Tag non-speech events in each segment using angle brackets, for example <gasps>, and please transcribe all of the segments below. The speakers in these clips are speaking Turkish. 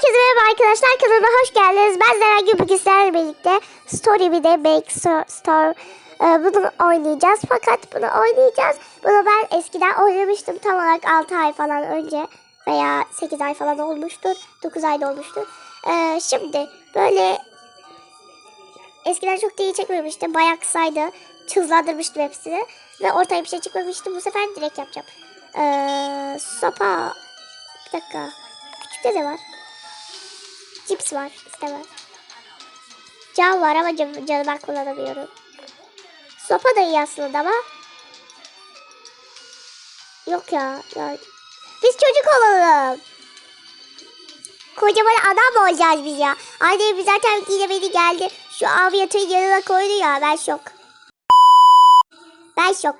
Herkese merhaba arkadaşlar kanalıma hoş geldiniz. Ben Zeren bugün sizlerle birlikte Story bir de Bake Store, Store e, bunu oynayacağız. Fakat bunu oynayacağız. Bunu ben eskiden oynamıştım tam olarak 6 ay falan önce veya 8 ay falan olmuştur. 9 ay da olmuştur. E, şimdi böyle eskiden çok da iyi çekmemiştim. Bayağı kısaydı. Hızlandırmıştım hepsini. Ve ortaya bir şey çıkmamıştı. Bu sefer direkt yapacağım. E, sopa. Bir dakika. Küçükte de var. Cips var. istemem. Cam var ama cam, canı ben kullanamıyorum. Sopa da iyi aslında ama. Yok ya. ya. Biz çocuk olalım. Kocaman adam olacağız biz ya? Annem zaten yine beni geldi. Şu aviatörün yanına koydu ya. Ben şok. Ben şok.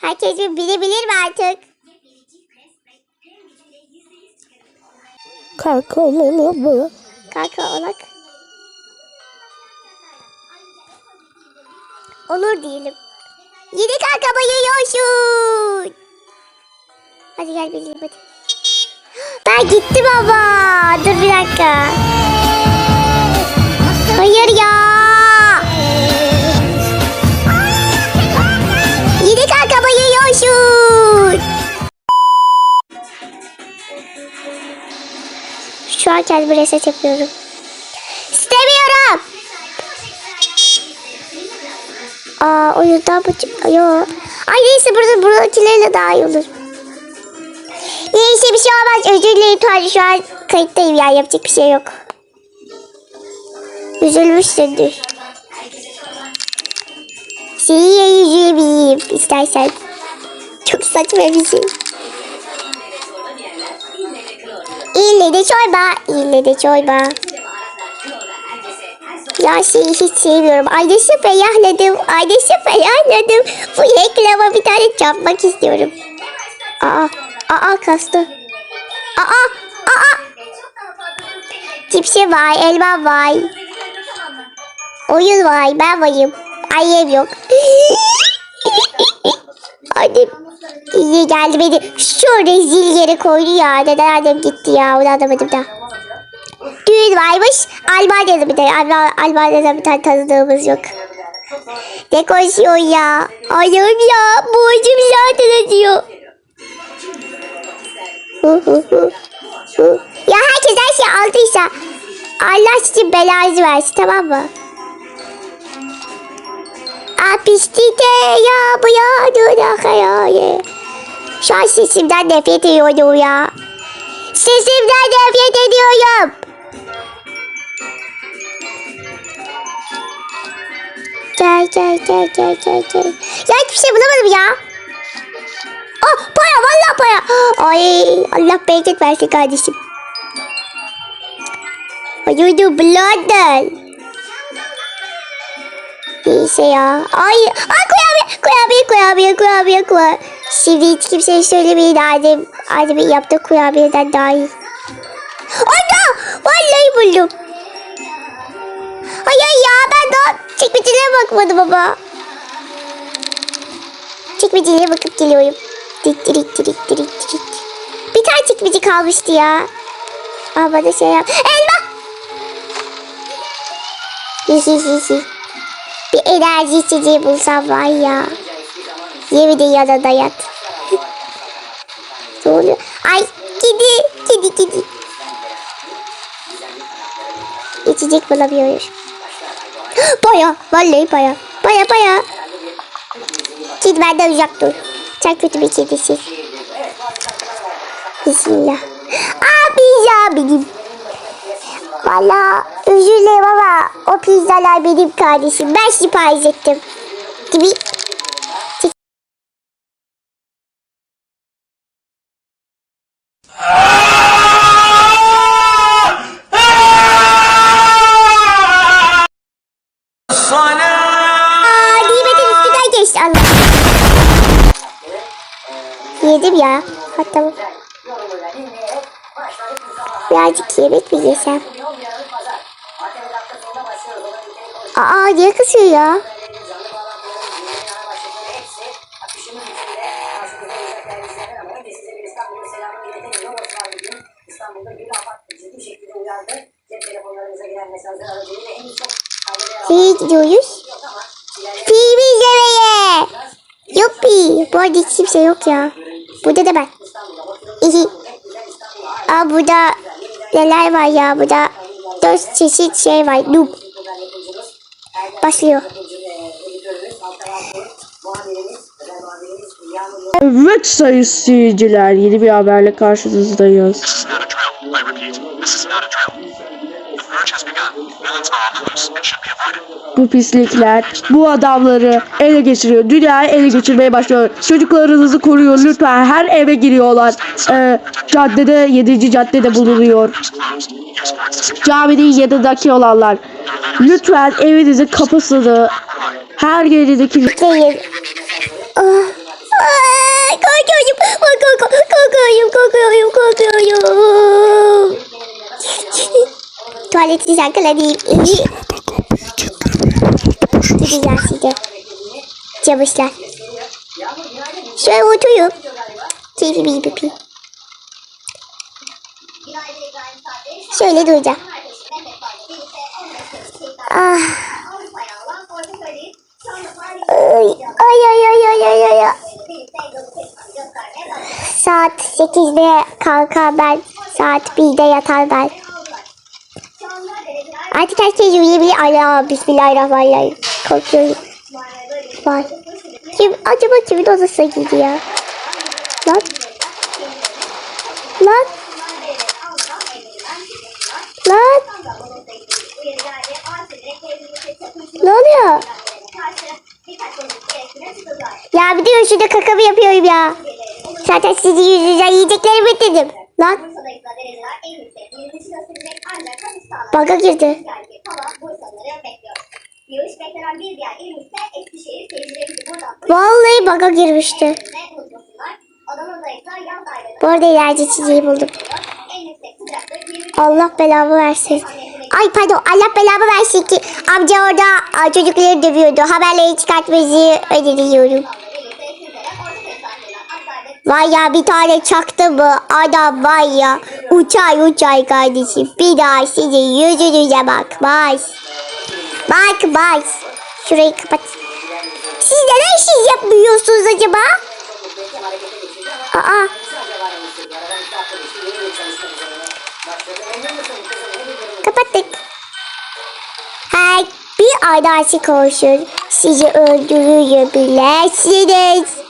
Herkes bir bilebilir mi artık? Kalkalım mı? Kanka olak. Olur diyelim. Yeni kanka bayıyorsun. Hadi gel binelim hadi. Ben gittim baba. Dur bir dakika. Hayır ya. An kendimi reset yapıyorum. İstemiyorum. Aa oyundan bu çık- Yo. Ay neyse burada buradakilerle daha iyi olur. Neyse bir şey olmaz. Özür dilerim Tanrı şu an kayıttayım ya. Yapacak bir şey yok. Üzülmüşsündür. Seni üzülmeyeyim istersen. Çok saçma bir şey. İlle de çorba, ille çorba. Ya şeyi hiç sevmiyorum. Aynısı feyyahladım, aynısı feyyahladım. Bu reklama bir tane yapmak istiyorum. Aa, aa kastı. Aa, aa. Cipsi var, elma var. Oyun var, ben varım. Annem yok. <laughs> Annem iyi geldi beni şu rezil yere koydu ya. Neden annem gitti ya onu anlamadım da. Düğün varmış. Almanya'da bir. Alm- Almanya'da bir tane tanıdığımız yok. Ne konuşuyor ya? Allah'ım ya. Boğazım zaten. Hu. ya herkes her şey aldıysa Allah sizi belanızı versin tamam mı? Apistite ya bu ya dura hayali. Şu an sesimden nefret ediyorum ya. Sesimden nefret ediyorum. Gel gel gel gel gel gel. Ya hiçbir şey bulamadım ya. Oh para valla para. Ay Allah bereket versin kardeşim. Ayudu bloodel. Neyse ya. Ay, ay kurabiye, kurabiye, kurabiye, kurabiye, kurabiye. Şimdi hiç kimseye söylemeyin Adem. Adem'in yaptığı kurabiyeden daha iyi. Ana! Vallahi buldum. Hayır ya ben daha çekmecelere bakmadım baba. Çekmecelere bakıp geliyorum. Dik dirik dirik dirik dirik. Bir tane çekmece kalmıştı ya. Aa bana şey yap. Elma! Hihi hihi. Bir enerji içeceği bulsam var ya. Yemin de yanında yat. ne oluyor? Ay kedi, kedi, kedi. İçecek bulamıyoruz. <gasps> baya, vallahi baya. Baya baya. Kedi benden uzak dur. Sen kötü bir kedisin. Bismillah. Aa pizza benim. Valla özür dilerim ama o pizzalar benim kardeşim. Ben sipariş ettim. Gibi. Yedim ya. Hatta birazcık yemek mi yesem? Aracılığıyla henüz çok kayda Nereye gidiyoruz? Film izlemeye. Yuppi. Bu arada hiç kimse yok ya. Burada da ben. Aa burada neler var ya? Burada dört çeşit şey var. Noob. Yol- Evet sayın seyirciler yeni bir haberle karşınızdayız. Bu pislikler bu adamları ele geçiriyor. Dünyayı ele geçirmeye başlıyor. Çocuklarınızı koruyor lütfen. Her eve giriyorlar. Ee, caddede 7. caddede bulunuyor. Caminin yanındaki olanlar. Lütfen evinizin kapısını her yerindeki Değil. Ah. Aa, korkuyorum. Korkuyorum. Korkuyorum. Korkuyorum. Korkuyorum. Tuvaleti şarkılayayım. Gideceğim size. Camışlar. Şöyle oturayım. Keyfi bir pipi. Şöyle duracağım. Ah. Ay ay ay ay ay ay ay. Saat 8'de kalkar ben. Saat 1'de yatar ben. Artık herkes uyuyabilir. Allah bismillahirrahmanirrahim. Korkuyorum. Vay. Kim, acaba kimin odasına girdi ya? Lan. Lan. Lan. Ne oluyor? Ya bir de şurada kakamı yapıyorum ya. Zaten sizi yüzünüzden yiyeceklerimi bitirdim. Lan. Baga girdi. Vallahi baga girmişti. Bu arada ileride çiçeği buldum. en yüksek sıcaklık 20 Allah belamı versin. Ay pardon Allah belamı versin ki amca orada çocukları dövüyordu. Haberleri çıkartmayı öneriyorum. Vay ya bir tane çaktı mı adam var ya uçay uçay kardeşim. Bir daha sizin yüzünüze bakmaz. Bak bak. Şurayı kapat. Siz neden şey yapmıyorsunuz acaba? Aa. Kapattık. Her bir adalet olsun. Sizi öldürebilirsiniz. Seyircilerimizi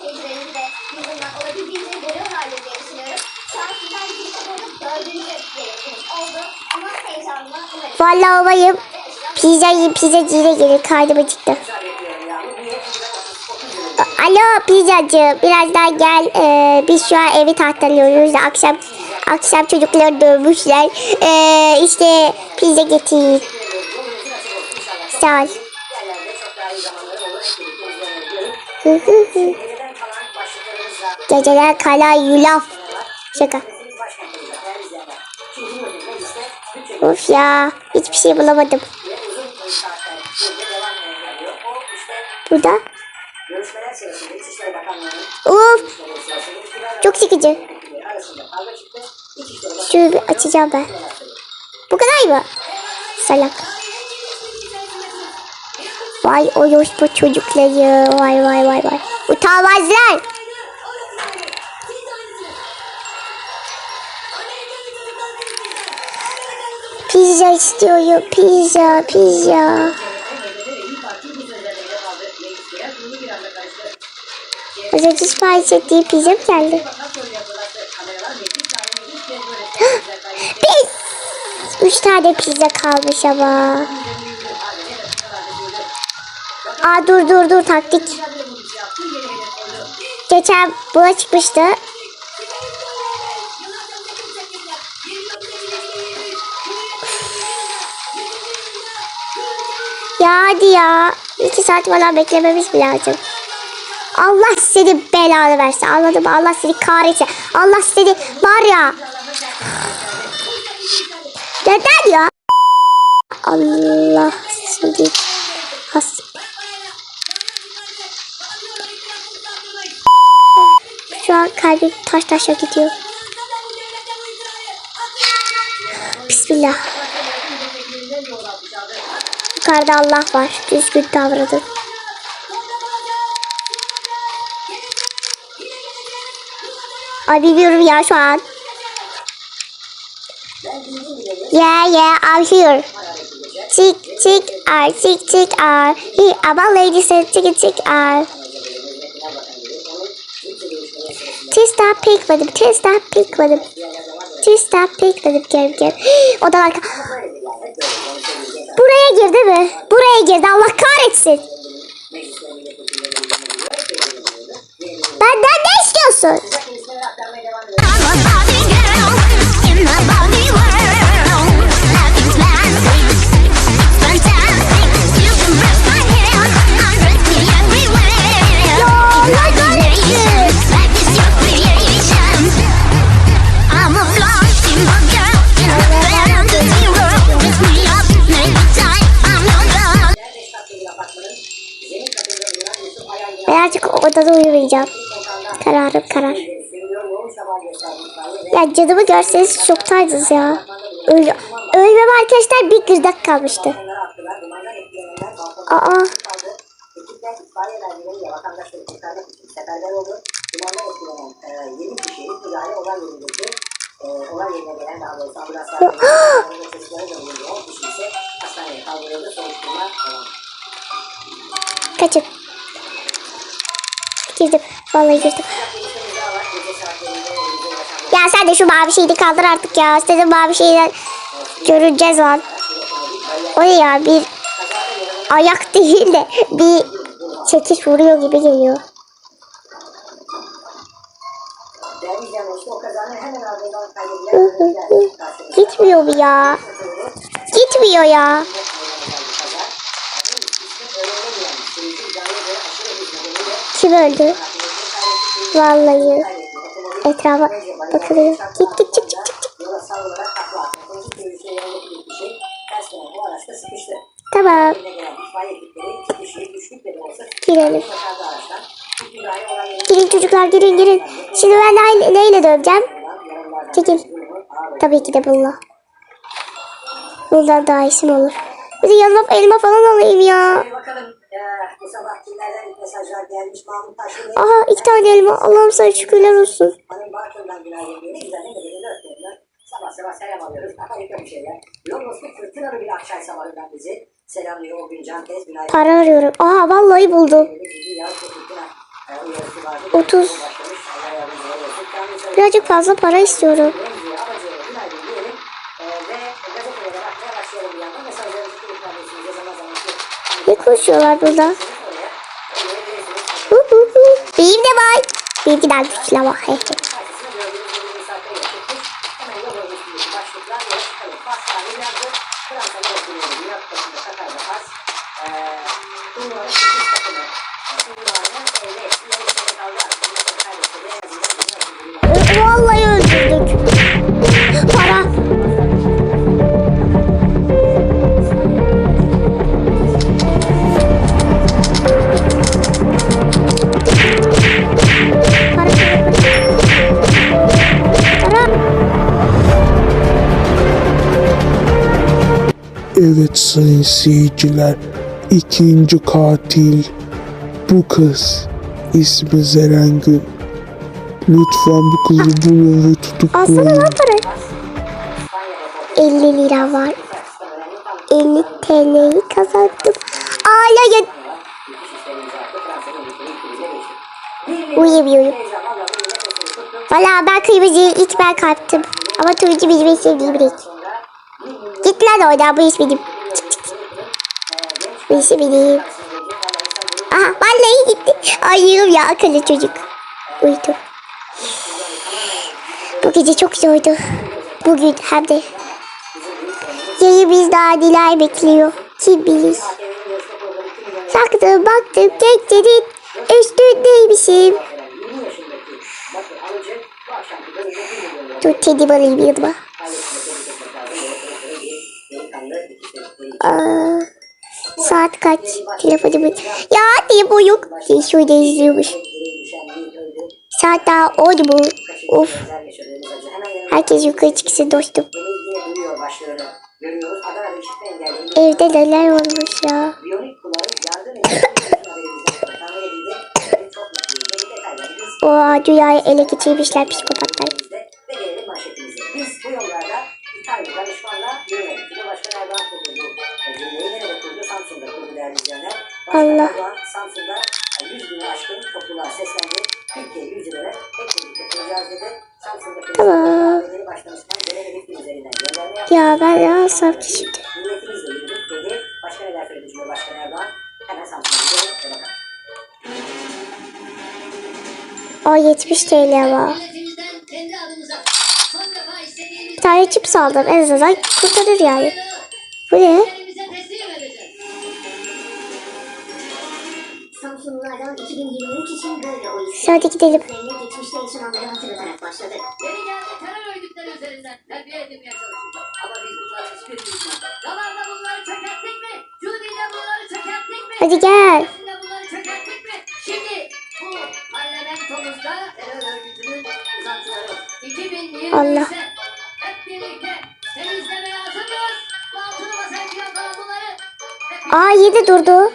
Vallahi olayım. Pizza pizzacıyla gelir. Karnım acıktı. Alo pizzacı. Birazdan gel. Ee, biz şu an evi tahtalıyoruz. Akşam akşam çocukları dövmüşler. Ee, işte pizza getir. Sağ ol. Geceler kala yulaf. Şaka. Of ya. Hiçbir şey bulamadım. Burada. Of. Çok sıkıcı. Şunu bir açacağım ben. Bu kadar mı? Salak. Vay o bu çocukları. Vay vay vay vay. Utanmazlar. Pizza istiyorum. Pizza, pizza. Az önce sipariş ettiği pizza mı geldi? <gasps> Pis! Üç tane pizza kalmış ama. Aa dur dur dur taktik. Geçen buna çıkmıştı. Ya. İki saat falan beklememiz mi lazım? Allah seni belanı versin. Anladın mı? Allah seni kahretsin. Allah seni var ya. Neden ya? Allah seni has. Şu an kalbim taş taşa gidiyor. Bismillah. Yukarıda Allah var. Düzgün davranın. Ay bilmiyorum ya şu an. Yeah yeah I'm here. Chick chick are chick chick are. He about ladies and chick chick are. Tista pikmedim. Tista pikmedim. Tista pikmedim. Gel gel. O da arka. Buraya girdi mi? Buraya girdi. Allah kahretsin. Benden ne istiyorsun? Birazcık odada uyumayacağım. Kararım karar. Ya canımı görseniz şoktaydınız ya. Öyle, ölmem arkadaşlar bir gırdak kalmıştı. Aa. Ekipler itfaiye merdivenleriyle vatandaşları kurtarmak için seferber oldu. Dumandan etkilenen 7 kişi müdahale olay yerindeki olay yerine gelen daha doğrusu ambulanslar ve çocuklara da bulundu. 10 kişi ise hastaneye kaldırıldı. Soruşturma devam. Kaçın. Girdim. Vallahi girdim. Ya sen de şu mavi şeyini kaldır artık ya. Senin mavi şeyini göreceğiz lan. O ne ya bir ayak <laughs> değil de bir çekiş vuruyor gibi geliyor. Gitmiyor mu ya? Gitmiyor ya. Öldü? Vallahi. Etrafa bakılıyor. Git git çık çık çık. Tamam. Girelim. Girin çocuklar girin girin. Şimdi ben neyle, neyle döveceğim? Çekil. Tabii ki de bununla. Bundan daha mi olur? Bir de yanıma elma falan alayım ya. Aha iki tane elma. Allah'ım sana şükürler olsun. Hanım. Para arıyorum. Aha vallahi buldum. Ciddi yağış ve fırtına e, uyarısı vardı. 30. Başlamış. Allah yardımcıları olsun. Kamil Sarı- Birazcık fazla para istiyorum. Remzi'ye, Abacı'ya günaydın diyelim. E, ve gazetelere bakmaya başlayalım bir yandan. Mesajlarınızı kulüplerdeysiniz. Zaman zaman ki Ne konuşuyorlar burada? Benim de var. Benimkinden güçlü ama. He he. <laughs> Evet sayın seyirciler, ikinci katil bu kız. İsmi Zerengül. Lütfen bu kızı bulun ve Alsana tutuklayın. lan para. 50 lira var. 50 TL'yi kazandım. Ağlayın. Uyuyamıyorum. Valla ben kırmızıyı ilk ben kaptım. Ama turuncu benim sevdiğim renk. Git lan oradan bu iş benim. Bu iş benim. Aha vallahi gitti. Ayığım ya akıllı çocuk. Uyudu. Bu gece çok zordu. Bugün hem de. Yayı biz daha neler bekliyor. Kim bilir. Baktım baktım gecenin üstündeymişim. Dur kedim alayım yanıma. Aa, saat kaç? Telefonumu. Ya telefon yok. Şurada izliyormuş. Saat daha 10 mu? Of. Herkes yukarı çıksın dostum. Evde neler olmuş ya. O dünyayı ele geçirmişler psikopatlar. Biz bu yollarda Allah. Samsun'da 100 bini aşkın topluluğa seslendi. Türkiye yüzyıllara hep birlikte kuracağız dedi. Samsun'daki Tamam. belediye başkanımızdan görev hedefli üzerinden gönderme yaptı. Ya ben ne alsam ki şimdi? Milletimizle yürüdük dedi. Başka neler söyledi Cumhurbaşkanı Erdoğan? Hemen Samsun'a gidelim ve bakalım. O 70 TL istediğimiz Bir tane çips aldım en azından kurtarır yani. Bu ne? Hadi gidelim. Geçmişte yaşananları hatırlatarak başladı. Yeni geldi terör örgütleri üzerinden terbiye edilmeye çalışacak. Ama biz bunların hiçbirini Yalanla bunları çökerttik mi? Cudi'yle bunları çökerttik mi? Hadi gel. Bunları çökerttik mi? Şimdi bu parlamentomuzda terör örgütünün uzantıları. 2023'te Allah. hep birlikte temizlemeye hazırız. Bu altılı masaya piyasalar bunları. Aa 7 durdu.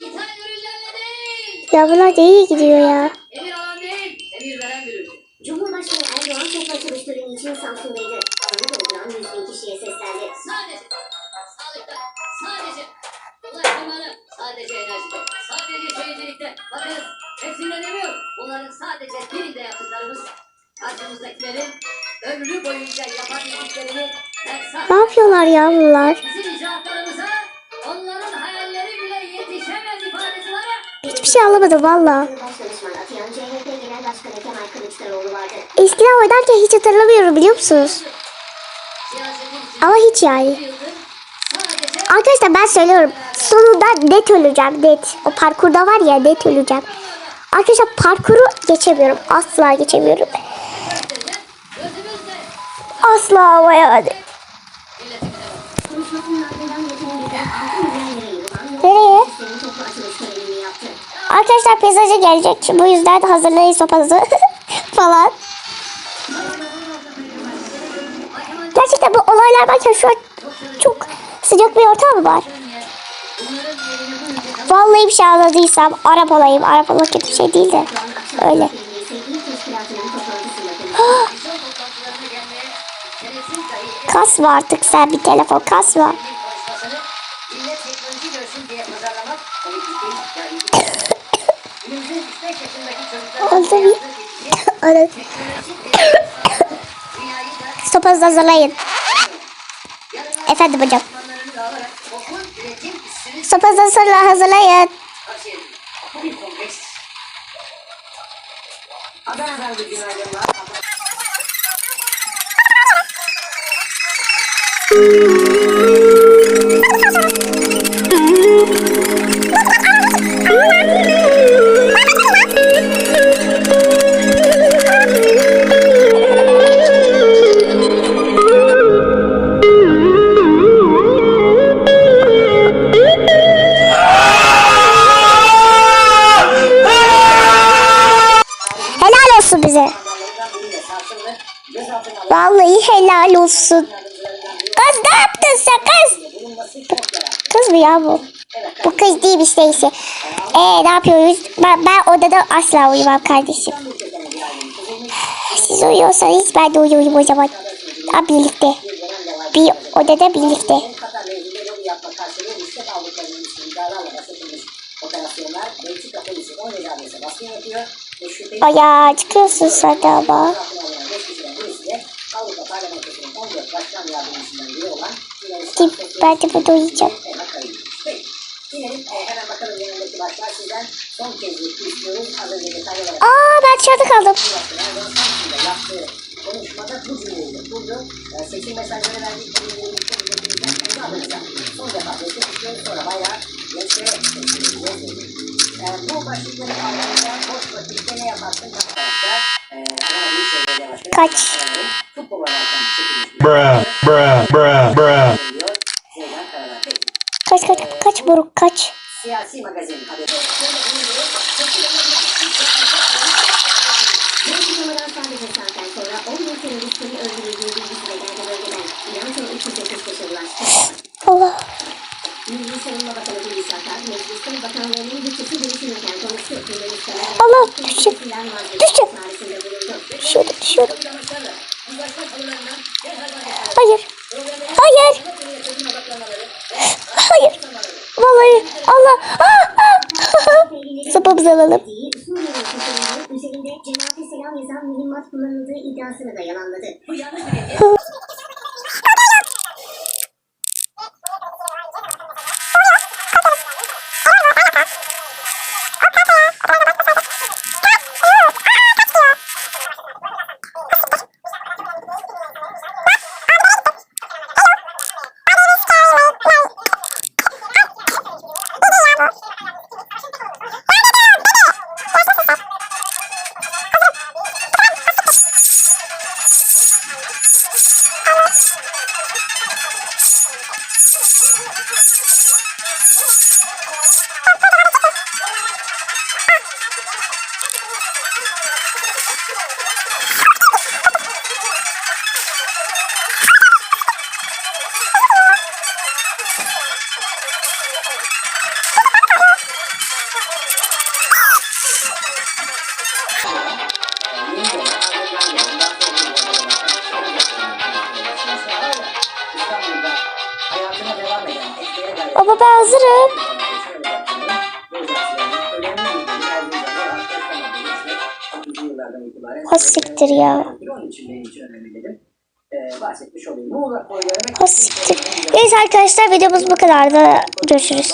İthal ürünlerle değil. Ya bunlar da iyi gidiyor ya. Yapıyorlar ya bunlar? Hiçbir şey anlamadım valla. Eskiden oynarken hiç hatırlamıyorum biliyor musunuz? Ama hiç yani. Arkadaşlar ben söylüyorum. Sonunda net öleceğim net. O parkurda var ya net öleceğim. Arkadaşlar parkuru geçemiyorum. Asla geçemiyorum. Asla ama yani. Arkadaşlar peyzajı gelecek. Bu yüzden hazırlayın sopanızı <laughs> falan. Gerçekten bu olaylar varken şu an çok sıcak bir ortam var? Vallahi bir şey anladıysam Arap olayım. Arap olmak kötü bir şey değil de. Öyle. <gasps> Kasma artık sen bir telefon kasma. Da Sopanızı hazırlayın. Efendim hocam. Sopanızı hazırla- hazırlayın. Adana'dan bir günaydın bu? Kız değil bir şeyse. Ee ne yapıyoruz? Ben, ben odada asla uyumam kardeşim. Siz uyuyorsanız ben de uyuyayım o zaman. Ha, birlikte. Bir odada birlikte. En Katar mevzinde lobi yapma karşılığı rüşvet aldıklarının üstü iddialarla başlatılmış operasyonlar Belçika polisi 10 nezaresi baskın yapıyor ve şüpheli Bayağı çıkıyorsun sen de ama. gözaltına alınan 5 kişiden birisi de Avrupa Parlamentosu'nun 14 başkan yardımcısından biri olan Yunanistan Gidip ben de burada uyuyacağım. E, hemen bakalım yanındaki başlar sizden son kez bir istiyoruz. Az önce detaylı olarak Aa ben dışarıda kaldım. Cumhurbaşkanı Erdoğan Samsun'da yaptığı konuşmada bu cümleyi kurdu. E, seçim mesajları verdikleri birlikte milletimizden kendi adımıza son defa destek istiyoruz. Sonra bayrağı gençlere teslim edeceğiz dedi. E, bu başlıkları aldığında boş vakitte ne yaparsın? Kaç e, Kaç? Futbol oynarken çekilmiş Bruh. Peki. Kaç kaç kaç buruk kaç. Siyasi magazin haberi. Bu açıklamadan sadece saatten sonra 11 teröristin öldürüldüğü bilgisiyle geldi bölgeden. İran son 345'e ulaştı. Allah. Milli Savunma Bakanı Hulusi Akar, mecliste bakanlarının bütçesi değiştirirken konuştu. Teröristler Allah düşecek. Düşecek. çağrısında bulundu. 住むの山。山むず。<laughs> Muğla koylarına Ha siktir. Neyse arkadaşlar videomuz bu kadardı. Görüşürüz.